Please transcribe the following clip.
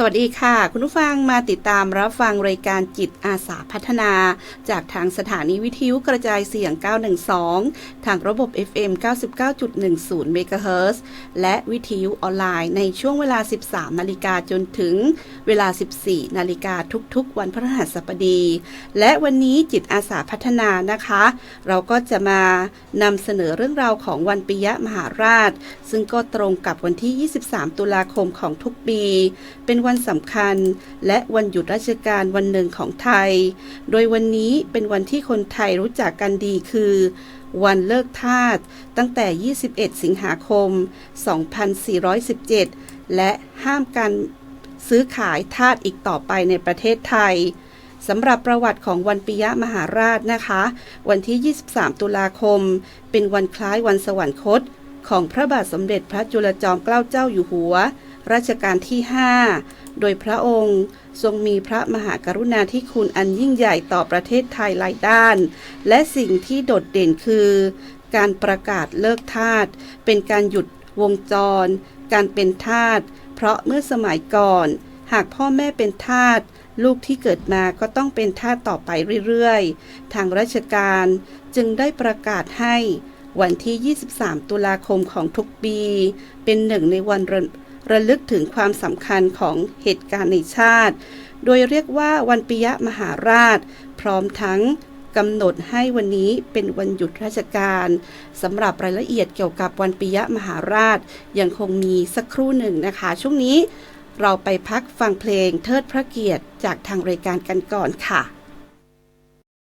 สวัสดีค่ะ คุณผู้ฟังมาติดตามรับฟังรายการจิตอาสาพัฒนา จากทางสถานีวิทยุกระจายเสียง 912 ทางระบบ FM 99.10 MHz และวิทยุออนไลน์ในช่วงเวลา 13 นาฬิกาจนถึงเวลา 14 นาฬิกาทุกๆ วันพฤหัสบดี และวันนี้จิตอาสาพัฒนานะคะ เราก็จะมานำเสนอเรื่องราวของวันปิยะมหาราช ซึ่งก็ตรงกับวันที่ 23 ตุลาคมของทุกปี เป็นวันสำคัญ และวันหยุดราชการวันหนึ่งของไทย โดยวันนี้เป็นวันที่คนไทยรู้จักกันดีคือ วันเลิกทาสตั้งแต่ 21 สิงหาคม 2417 และห้ามการซื้อขายทาสอีกต่อไปในประเทศไทยสำหรับประวัติของวันปิยะมหาราชนะคะ วันที่ 23 ตุลาคม เป็นวันคล้ายวันสวรรคต ของพระบาทสมเด็จพระจุลจอมเกล้าเจ้าอยู่หัว รัชกาลที่ 5 โดยพระองค์ทรงมีพระมหากรุณาธิคุณอันยิ่งใหญ่ต่อประเทศไทยหลายด้าน และสิ่งที่โดดเด่นคือ การประกาศเลิกทาสเป็นการหยุดวงจร การเป็นทาสเพราะเมื่อสมัยก่อน หากพ่อแม่เป็นทาสลูกที่เกิดมาก็ต้องเป็นทาสต่อไปเรื่อยๆ ทางราชการจึงได้ประกาศให้วันที่ 23 ตุลาคมของทุกปี เป็นหนึ่งในวัน ระลึกถึงความสำคัญของเหตุการณ์ในชาติ โดยเรียกว่าวันปิยะมหาราช พร้อมทั้งกำหนดให้วันนี้เป็นวันหยุดราชการสำหรับรายละเอียดเกี่ยวกับวันปิยะมหาราช ยังคงมีสักครู่หนึ่งนะคะ ช่วงนี้เราไปพักฟังเพลงเทิดพระเกียรติจากทางรายการกันก่อนค่ะ